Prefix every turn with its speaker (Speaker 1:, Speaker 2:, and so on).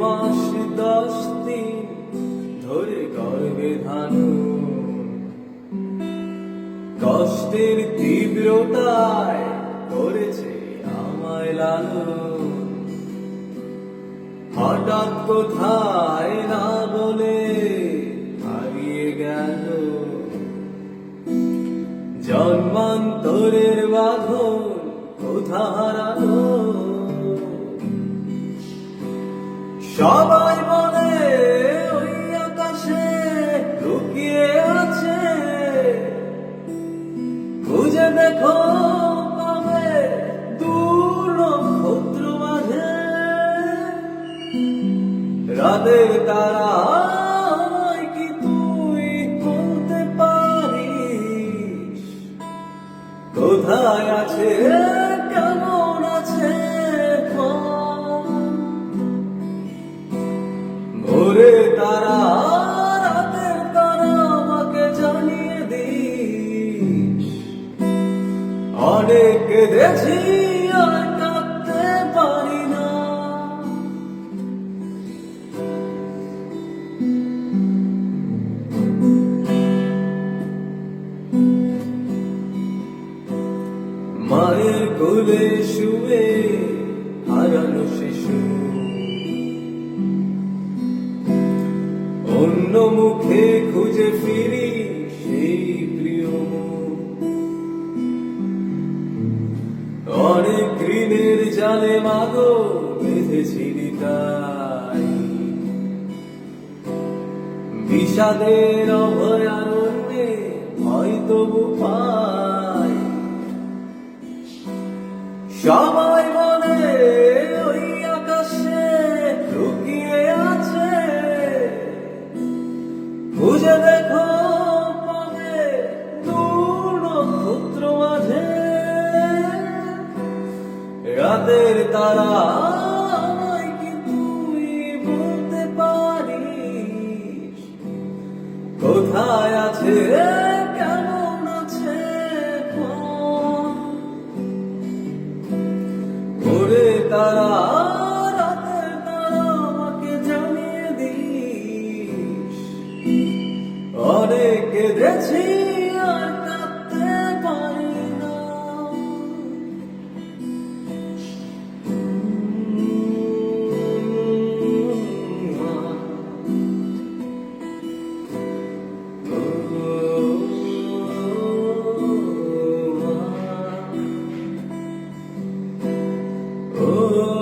Speaker 1: মাস, দশ দিন ধরে গর্বে ধানু। কষ্টের তীব্রতায় করেছে আমায় লালন হঠাৎ কোথায় না বলে হারিয়ে গেল। জন্মান্তরের বাঁধন কোথা হারালো? সবাই বলে ওই আকাশে লুকিয়ে আছে। খুঁজে দেখো পাবে দূর নক্ষত্র তারা কি তুই বলতে পারিস? কোথায় আছে অনেক কেঁদেছি আর কাঁদতে পারি না মায়ের কোলে শুয়ে হারানো শিশু অন্য মুখে খুঁজে ফিরি সেই প্রিয়। অনেক ঋণের জালে মাগো বেঁধেছি বিষাদের অভয়ারণ্যে হয়তো সবাই রাতের তারা কি তুই বলতে পারিস? কোথায় আছে কেমন আছে ওরে তারা, রাতের তারা আমাকে Oh